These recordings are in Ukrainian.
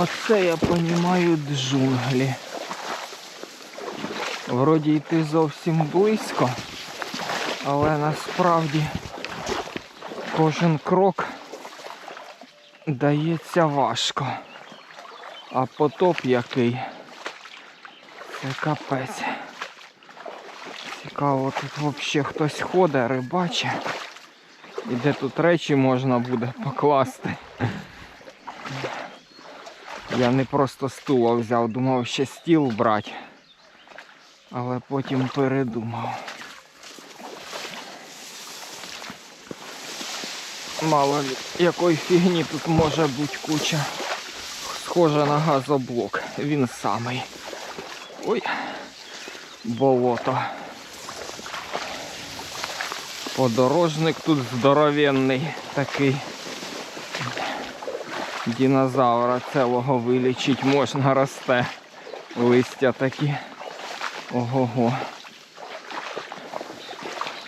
Оце я понімаю джунглі. Вроді йти зовсім близько, але насправді кожен крок дається важко. А потоп який. Це капець. Цікаво, тут взагалі хтось ходить, рибачить. І де тут речі можна буде покласти. Я не просто стула взяв, думав ще стіл брати. Але потім передумав. Мало якої фігні тут може бути куча. Схоже на газоблок. Він самий. Ой, болото. Подорожник тут здоровенний такий. Динозавра цілого вилічить можна росте. Листя такі. Ого-го.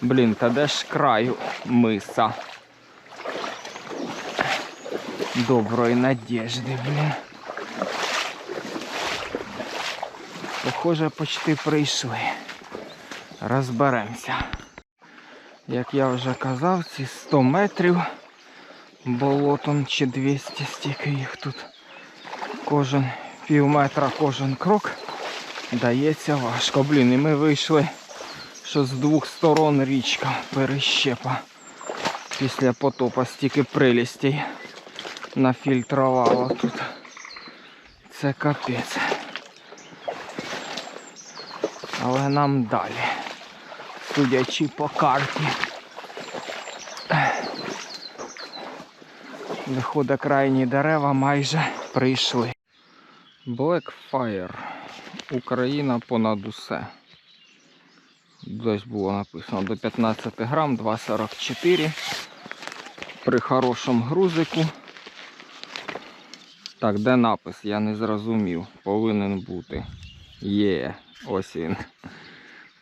Блін, та де ж краю миса? Доброї надежди, блін. Похоже, почти прийшли. Розберемося. Як я вже казав, ці 100 метрів болотом чи 200 стільки їх тут. Кожен пів метра, кожен крок дається важко. Блін, і ми вийшли, що з двох сторон річка перещепа. Після потопа стільки прилістей нафільтрувало тут. Це капець. Але нам далі. Судячи по карті. Виходить, крайні дерева майже прийшли. Blackfire. Україна понад усе. Десь було написано до 15 грам, 2,44. При хорошому грузику. Так, де напис? Я не зрозумів. Повинен бути. Є, ось він.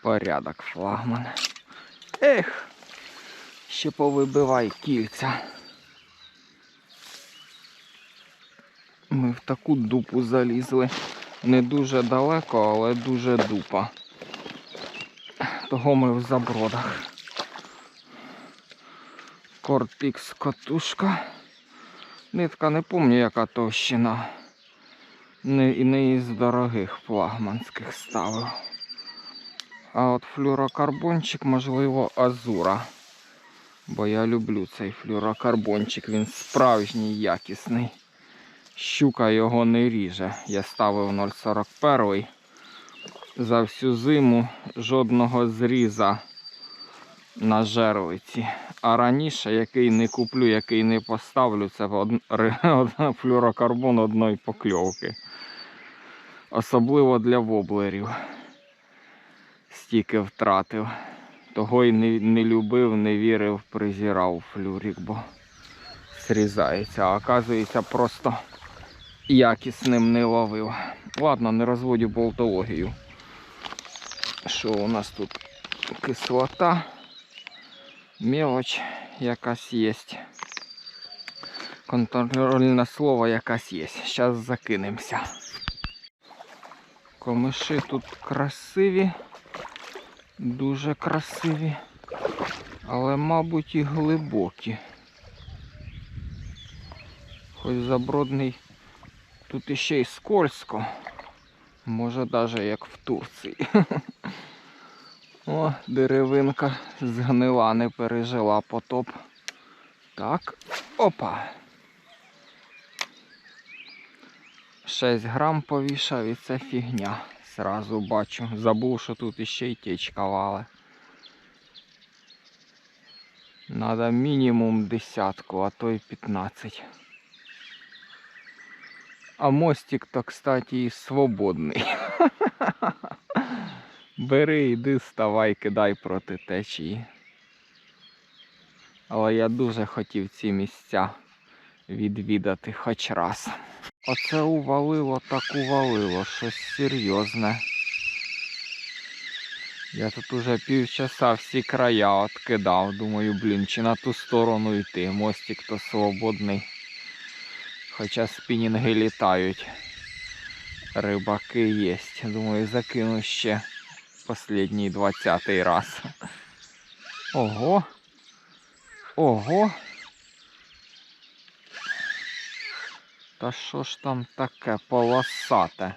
Порядок флагман. Ех! Ще повибивай кільця. Ми в таку дупу залізли. Не дуже далеко, але дуже дупа. Того ми в забродах. Кортикс катушка. Нитка не пам'ятаю, яка товщина. Не, і не із дорогих флагманських ставив. А от флюрокарбончик, можливо, азура. Бо я люблю цей флюрокарбончик, він справжній якісний. Щука його не ріже. Я ставив 0,41. За всю зиму жодного зріза на жерлиці. А раніше, який не куплю, який не поставлю, це од... флюрокарбон одної покльовки. Особливо для воблерів. Стільки втратив. Того й не, не любив, не вірив, презирав флюрик, бо срізається. А оказується, просто якісним не ловив. Ладно, не розводю болтологію. Що у нас тут? Кислота. Мелоч якась є. Контрольне слово якась є. Зараз закинемося. Комиші тут красиві, дуже красиві, але, мабуть, і глибокі. Хоч забродний тут іще й скользко. Може навіть як в Турції. О, деревинка згнила, не пережила потоп. Так, опа. 6 грам повішав і це фігня. Сразу бачу. Забув, що тут іще й течка вале. Надо мінімум десятку, а то й 15. А мостик то, кстати, і свободний. Бери, йди, ставай, кидай проти течії. Але я дуже хотів ці місця відвідати хоч раз. Оце увалило так увалило, щось серйозне. Я тут уже півчаса всі края откидав. Думаю, блін, чи на ту сторону йти. Мостик то свободний. Хоча спінінги літають. Рибаки є. Думаю, закину ще останній 20 раз. Ого. Ого. Та що ж там таке полосате?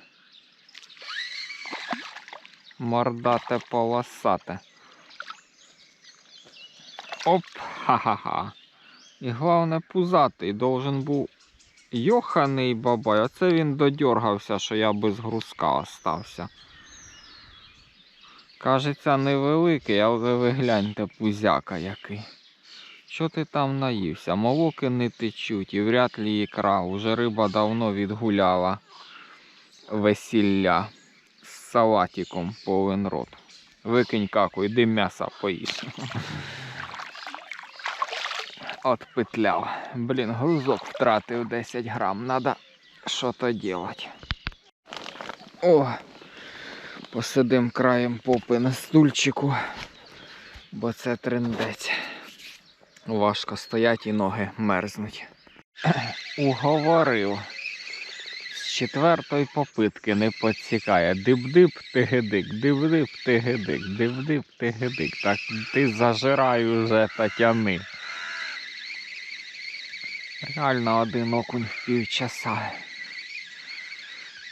Мордате полосате. Оп, ха-ха-ха. І головне пузатий должен був йоханий бабай. Оце він додьоргався, що я без грузка остався. Кажеться, невеликий, але ви гляньте пузяка який. Що ти там наївся? Молоки не течуть і вряд ли ікра. Уже риба давно відгуляла весілля з салатиком повен рот. Викинь каку, йди м'яса поїж. От петляв. Блін, грузок втратив 10 грам. Надо що-то делать. О! Посидим краєм попи на стульчику, бо це трендець. Важко стоять і ноги мерзнуть. Уговорив. З четвертої попитки не підсікає. Диб-диб, тигидик, диб-диб, тигидик, диб-диб, тигидик. Так ти зажирай уже Тетяни. Реально один окунь в півчаса.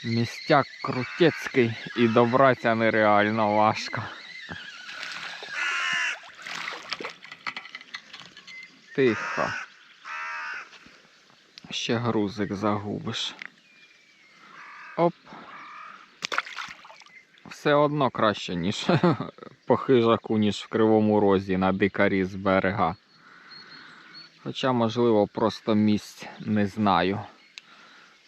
Містяк крутецький і добратися нереально важко. Тихо. Ще грузик загубиш. Оп. Все одно краще, ніж по хижаку, ніж в кривому розі на дикарі з берега. Хоча, можливо, просто місць не знаю.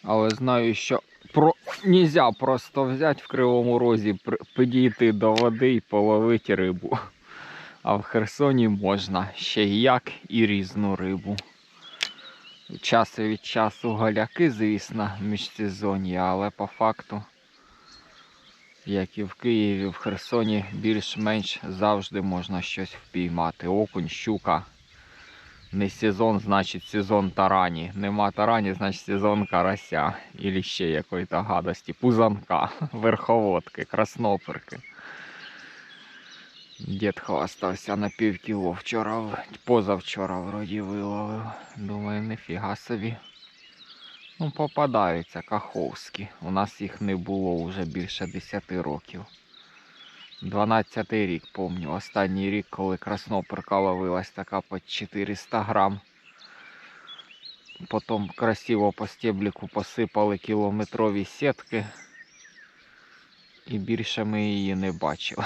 Але знаю, що про... нельзя просто взяти в кривому розі, підійти до води і половити рибу. А в Херсоні можна ще як і різну рибу. Час від часу галяки, звісно, в міжсезоння, але по факту, як і в Києві, в Херсоні, більш-менш завжди можна щось впіймати. Окунь, щука. Не сезон, значить сезон тарані. Нема тарані, значить сезон карася. Ілі ще якої то гадості. Пузанка, верховодки, красноперки. Дід хвастався на пів кіло вчора, позавчора вроді виловив. Думаю, нефіга собі. Ну, попадаються каховські. У нас їх не було вже більше 10 років. 12 рік помню. Останній рік, коли красноперка ловилась така по 400 грам. Потім красиво по стебліку посипали кілометрові сітки. І більше ми її не бачили.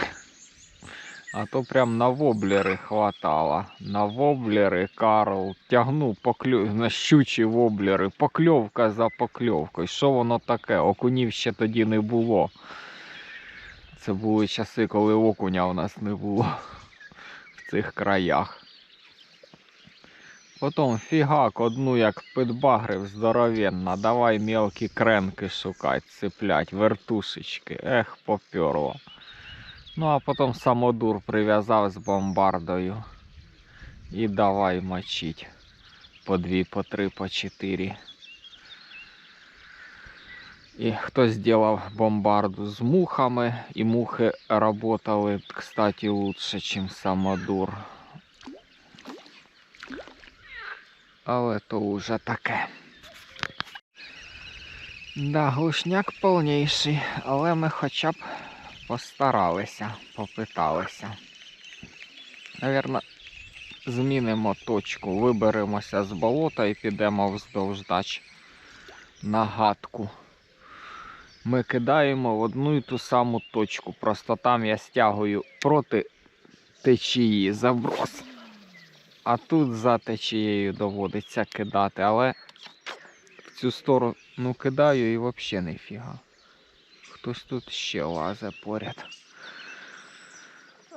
А то прям на воблери хватало. На воблери Карл тягнув покльов... на щучі воблери, покльовка за покльовкою. Що воно таке? Окунів ще тоді не було. Це були часи, коли окуня у нас не було в цих краях. Потім фігак одну як підбагрив здоровенна. Давай мелкі кренки шукать, цеплять, вертушечки. Ех, поперло. Ну а потім самодур прив'язав з бомбардою. І давай мочить. По дві, по три, по чотири. І хтось зробив бомбарду з мухами, і мухи працювали, кстати, лучше, ніж самодур. Але то вже таке. Да, глушняк повніший, але ми хоча б постаралися, попиталися. Навірно, змінимо точку, виберемося з болота і підемо вздовж дач на гадку. Ми кидаємо в одну і ту саму точку. Просто там я стягую проти течії заброс. А тут за течією доводиться кидати, але в цю сторону кидаю і взагалі не фіга. Хтось тут ще лазить поряд.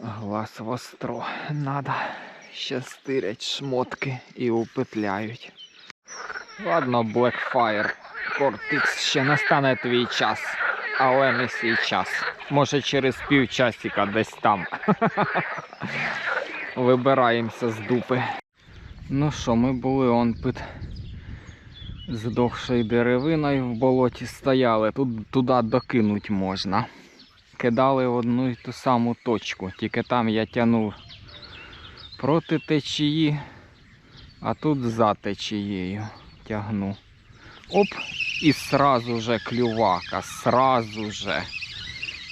Глаз востро. Надо. Ще стирять шмотки і упетляють. Ладно, Blackfire. Кортикс ще настане твій час. Але не свій час. Може через півчасика десь там. Вибираємося з дупи. Ну що, ми були он під здохшою деревиною в болоті стояли. Тут туди докинуть можна. Кидали в одну і ту саму точку, тільки там я тягнув проти течії, а тут за течією тягну. Оп, і сразу же клювака, сразу же.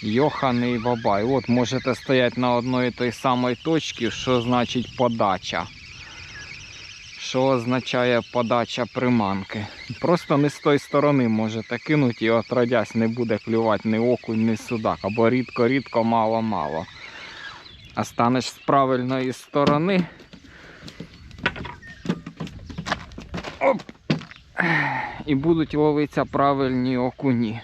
Йоханий бабай. От можете стояти на одної той самій точці, що значить подача. Що означає подача приманки. Просто не з тої сторони можете кинути і отродясь не буде клювати ні окунь, ні судак. Або рідко-рідко, мало-мало. А станеш з правильної сторони. Оп! І будуть ловитися правильні окуні.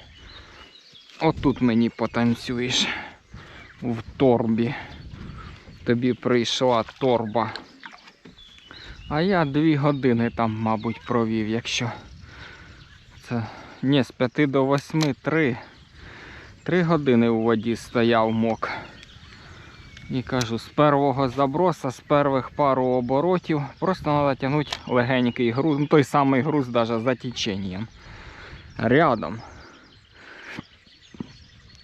Отут мені потанцюєш в торбі. Тобі прийшла торба. А я дві години там, мабуть, провів, якщо це. Ні, з 5 до 8, 3. Три години у воді стояв мок. І кажу, з першого заброса, з перших пару оборотів, просто треба тягнути легенький груз, ну той самий груз навіть за теченням. Рядом.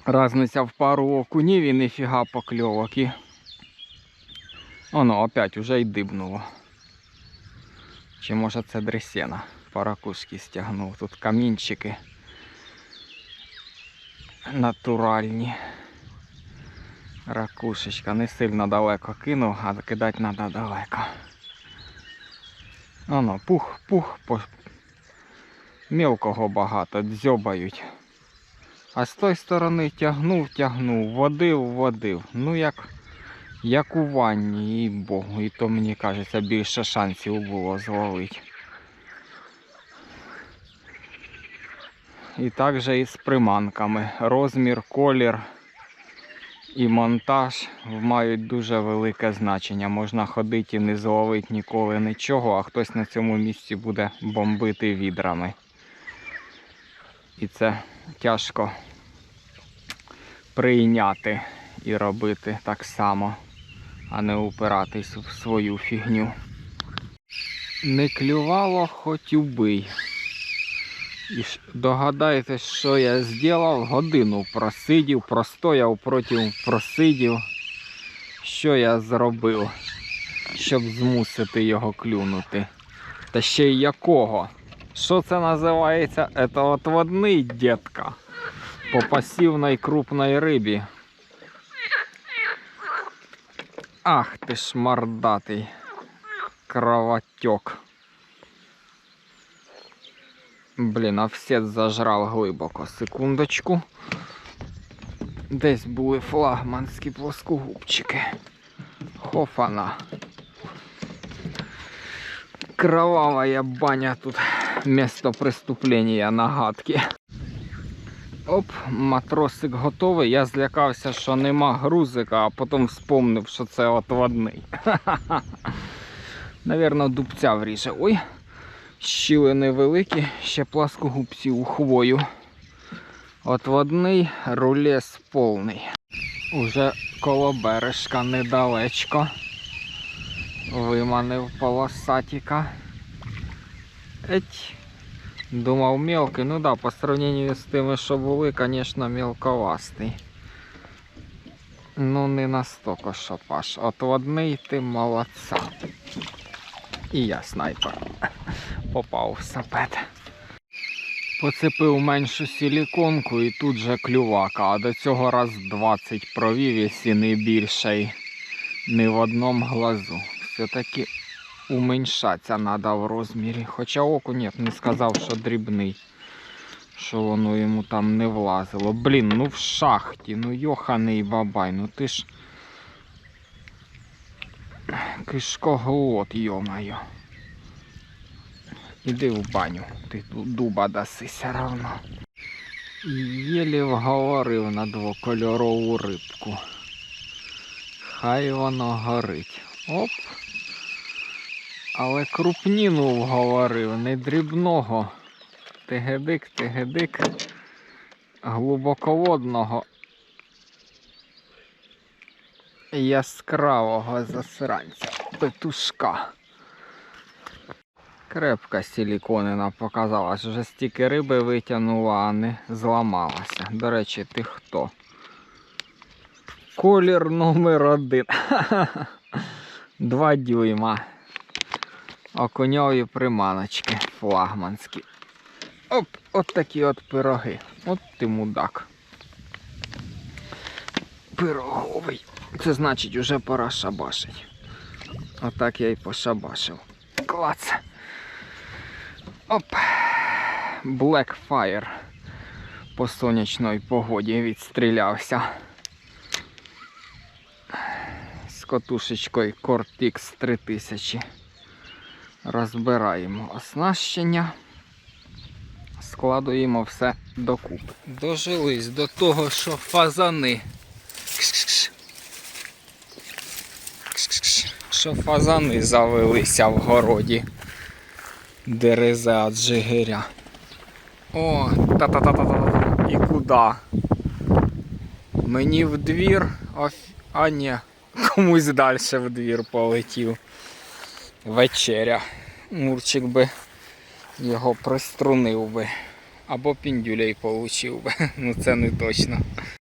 Разниця в пару окунів і ніфіга покльовок. І... Оно опять уже й дибнуло. Чи може це дресена? Паракушки стягнув. Тут камінчики натуральні. Ракушечка не сильно далеко кинув, а кидати треба далеко. Оно, пух, пух, по... мілкого багато, дзьобають. А з тої сторони тягнув, тягнув, водив, водив. Ну як, як у ванні, і богу. І то мені кажеться більше шансів було зловити. І так же і з приманками. Розмір, колір і монтаж мають дуже велике значення. Можна ходити і не зловити ніколи нічого, а хтось на цьому місці буде бомбити відрами. І це тяжко прийняти і робити так само, а не упиратись в свою фігню. Не клювало, хоч убий. І догадайтесь, що я зробив, годину просидів, простояв проти просидів. Що я зробив, щоб змусити його клюнути. Та ще й якого? Що це називається? Це отводний дітка. По пасивній крупній рибі. Ах ти ж мордатий кровотек. Блін, офсет зажрав глибоко. Секундочку. Десь були флагманські плоскогубчики. Хофана. Кровавая баня тут. Место преступления на гадки. Оп, матросик готовий. Я злякався, що нема грузика, а потім вспомнив, що це отводний. Навірно, дубця вріже. Ой, щілини великі, ще пласкогубці у хвою. Отводний рулес повний. Уже коло бережка недалечко. Виманив полосатіка. Еть. Думав мелкий, ну да, по сравнению з тими, що були, звісно, мелковастий. Ну, не настільки, що паш. Отводний ти молодця. І я снайпер. Попав в сапет. Поцепив меншу силіконку і тут же клювака, а до цього раз 20 провів, якщо не більше, й не в одному глазу. Все-таки уменьшатися треба в розмірі. Хоча окунь я б не сказав, що дрібний. Що воно йому там не влазило. Блін, ну в шахті, ну йоханий бабай, ну ти ж. Кишкоглот, йомаю. Іди в баню, ти дуба даси все равно. Єлі вговорив на двокольорову рибку. Хай воно горить. Оп. Але крупніну вговорив, не дрібного. Тегедик, тегедик. Глибоководного. Яскравого засранця. Петушка. Крепка силіконина показала, що вже стільки риби витягнула, а не зламалася. До речі, ти хто? Колір номер один. Два дюйма. Окуньові приманочки флагманські. Оп, от такі от пироги. От ти мудак. Пироговий. Це значить уже пора шабашить. Отак я й пошабашив. Клац. Оп. Blackfire. По сонячній погоді відстрілявся. З катушечкою Cortix 3000. Розбираємо оснащення. Складуємо все докупи. Дожились до того, що фазани. Що фазани завелися в городі. Дереза від жигиря. О, та-та-та-та-та. І куди? Мені в двір, а, а ні, комусь далі в двір полетів. Вечеря. Мурчик би його приструнив би. Або піндюлей получив би. Ну це не точно.